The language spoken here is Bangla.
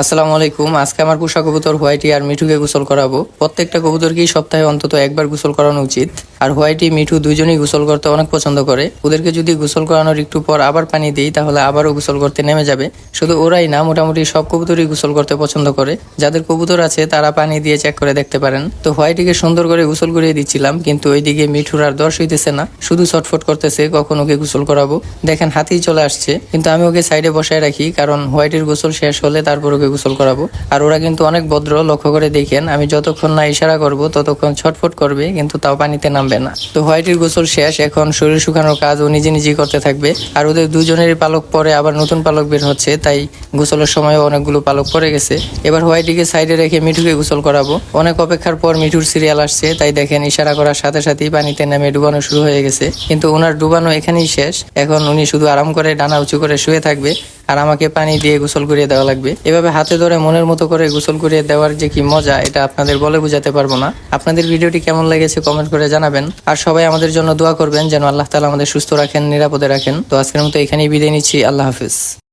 আসসালামু আলাইকুম। আজকে আমার পোষা কবুতর হোয়াইটি আর মিঠুকে গোসল করাবো। প্রত্যেকটা কবুতরকেই সপ্তাহে অন্তত একবার গোসল করানো উচিত। আর হোয়াইটি, মিঠু দুজনেই গোসল করতে অনেক পছন্দ করে। ওদেরকে যদি গোসল করানোর একটু পর আবার পানি দিই, তাহলে আবারও গোসল করতে নেমে যাবে। শুধু ওরাই না, মোটামুটি সব কবুতরই গোসল করতে পছন্দ করে। যাদের কবুতর আছে, তারা পানি দিয়ে চেক করে দেখতে পারেন। তো হোয়াইটিকে সুন্দর করে গোসল করিয়ে দিচ্ছিলাম, কিন্তু ওইদিকে মিঠুর আর দর্শ হইতেছে না। শুধু ছটফট করতেছে, কখন ওকে গোসল করাবো। দেখেন, হাতেই চলে আসছে। কিন্তু আমি ওকে সাইডে বসায় রাখি, কারণ হোয়াইটের গোসল শেষ হলে তারপর ওকে গোসল করাবো। আর ওরা কিন্তু অনেক ভদ্র, লক্ষ্য করে দেখেন, আমি যতক্ষণ না ইশারা করব, ততক্ষণ ছটফট করবে, কিন্তু তাও পানিতে নামবে না। তো হোয়াইটের গোসল শেষ, এখন শরীর শুকানোর কাজ ও নিজে নিজেই করতে থাকবে। আর ওদের দুজনেরই পালক পরে আবার নতুন পালক বের হচ্ছে, তাই গোসলের সময়ও অনেকগুলো পালক পরে গেছে। এবার হোয়াইটিকে সাইডে রেখে মিঠুকে গোসল করাবো। অনেক অপেক্ষার পর মিঠুর সিরিয়াল আসছে, তাই দেখেন ইশারা করার সাথে সাথেই পানিতে নামে ডুবানো শুরু হয়ে গেছে। কিন্তু ওনার ডুবানো এখানেই শেষ। এখন উনি শুধু আরাম করে, ডানা উঁচু করে শুয়ে থাকবে। আর আমাকে পানি দিয়ে গোসল করিয়ে দেওয়া লাগবে। এভাবে হাতে ধরে মনের মতো করে গোসল করিয়ে দেওয়ার যে কি মজা, এটা আপনাদের বলে বুঝাতে পারব না। আপনাদের ভিডিওটি কেমন লেগেছে কমেন্ট করে জানাবেন। আর সবাই আমাদের জন্য দোয়া করবেন যেন আল্লাহ তালা আমাদের সুস্থ রাখেন, নিরাপদে রাখেন। তো আজকের মতো এখানেই বিদায় নিচ্ছি। আল্লাহ হাফিজ।